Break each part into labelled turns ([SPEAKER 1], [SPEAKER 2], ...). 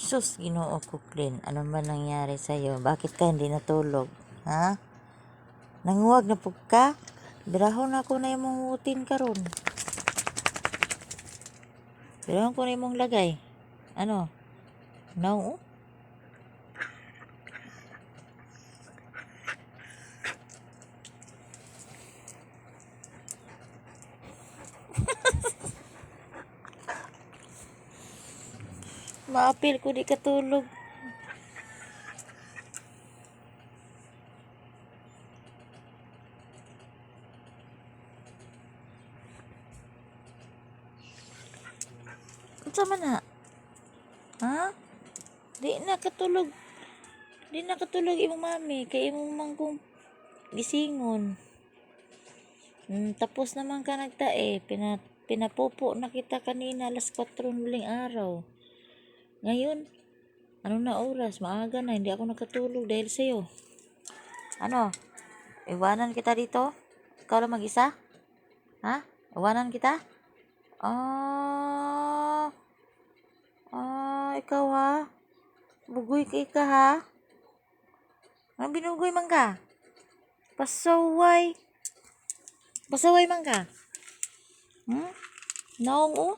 [SPEAKER 1] Sus, ginoo ko, Clint. Ano ba nangyari sa'yo? Bakit ka hindi natulog? Ha? Nanguwag na po ka? Birahon ako na imong utin karon. Birahon ko na imong lagay. Ano? No? Maapil ko di katulog. Unsa man na? Ha? Di na katulog. Di na katulog imong mami kay imong mangkong gisingon. Hmm, tapos naman ka nagtae. Pina, pinapopo na kita kanina alas 4 ng huling araw. Ngayon, ano na oras? Maaga na, hindi ako nakatulog dahil sa'yo. Ano? Iwanan kita dito? Ikaw lang mag-isa? Ha? Iwanan kita? Ah, ah, ikaw ha? Bugoy ka ka ha? Ano binugoy man ka? Pasaway. Pasaway man ka? Hmm? Naong oh?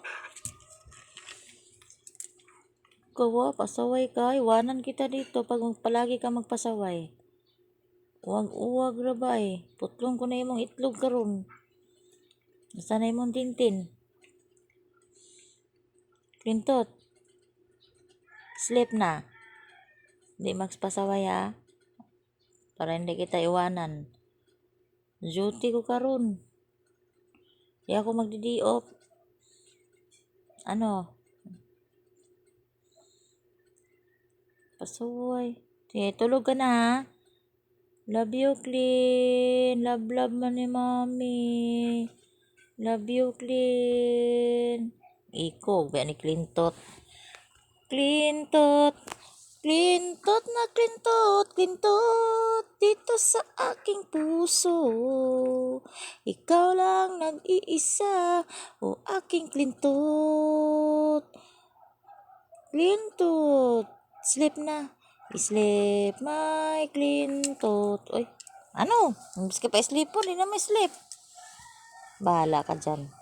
[SPEAKER 1] Kawa, pasaway ka. Iwanan kita dito pag palagi ka magpasaway. Uwag-uwag ra ba eh. Putlong ko na imong itlog karon. Nasa na imong tintin. Klintot. Sleep na. Di max pasaway ha. Para hindi kita iwanan. Duty ko karon. Di ako magdi-off. Ano? Pasaway. Sige, tulog ka na. Love you, Clean. Love, love man ni Mami. Love you, Clean. Iko, ba ni Clintot. Clintot. Clintot na Clintot. Clintot. Dito sa aking puso. Ikaw lang nag-iisa. O aking Clintot. Clintot. Sleep na. Sleep, my Clintot. Uy, ano? Mas ka pa sleep po, di na may sleep. Bahala ka dyan.